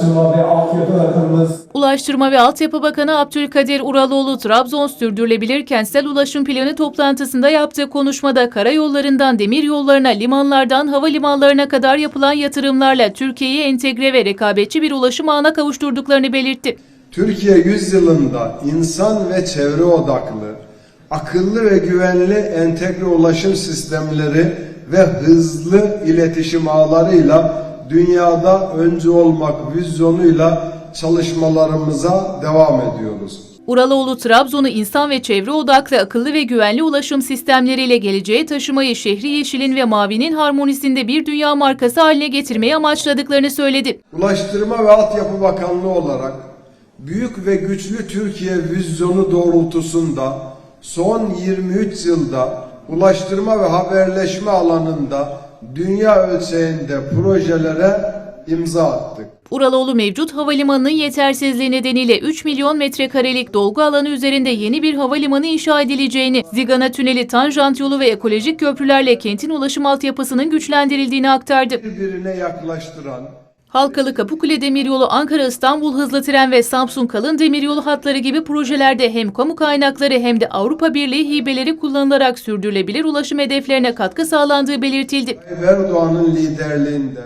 Ulaştırma ve Altyapı Bakanımız Ulaştırma ve Altyapı Bakanı Abdülkadir Uraloğlu Trabzon Sürdürülebilir Kentsel Ulaşım Planı toplantısında yaptığı konuşmada karayollarından demir yollarına, limanlardan havalimanlarına kadar yapılan yatırımlarla Türkiye'yi entegre ve rekabetçi bir ulaşım ağına kavuşturduklarını belirtti. Türkiye yüzyılında insan ve çevre odaklı, akıllı ve güvenli entegre ulaşım sistemleri ve hızlı iletişim ağlarıyla dünyada öncü olmak vizyonuyla çalışmalarımıza devam ediyoruz. Uraloğlu Trabzon'u insan ve çevre odaklı akıllı ve güvenli ulaşım sistemleriyle geleceğe taşımayı şehri yeşilin ve mavinin harmonisinde bir dünya markası haline getirmeyi amaçladıklarını söyledi. Ulaştırma ve Altyapı Bakanlığı olarak büyük ve güçlü Türkiye vizyonu doğrultusunda son 23 yılda ulaştırma ve haberleşme alanında dünya ölçeğinde projelere imza attık. Uraloğlu mevcut havalimanının yetersizliği nedeniyle 3 milyon metrekarelik dolgu alanı üzerinde yeni bir havalimanı inşa edileceğini, Zigana Tüneli, tanjant yolu ve ekolojik köprülerle kentin ulaşım altyapısının güçlendirildiğini aktardı. Birbirine yaklaştıran Halkalı Kapıkule Demiryolu, Ankara-İstanbul hızlı tren ve Samsun Kalın Demiryolu hatları gibi projelerde hem kamu kaynakları hem de Avrupa Birliği hibeleri kullanılarak sürdürülebilir ulaşım hedeflerine katkı sağlandığı belirtildi. Erdoğan'ın liderliğinde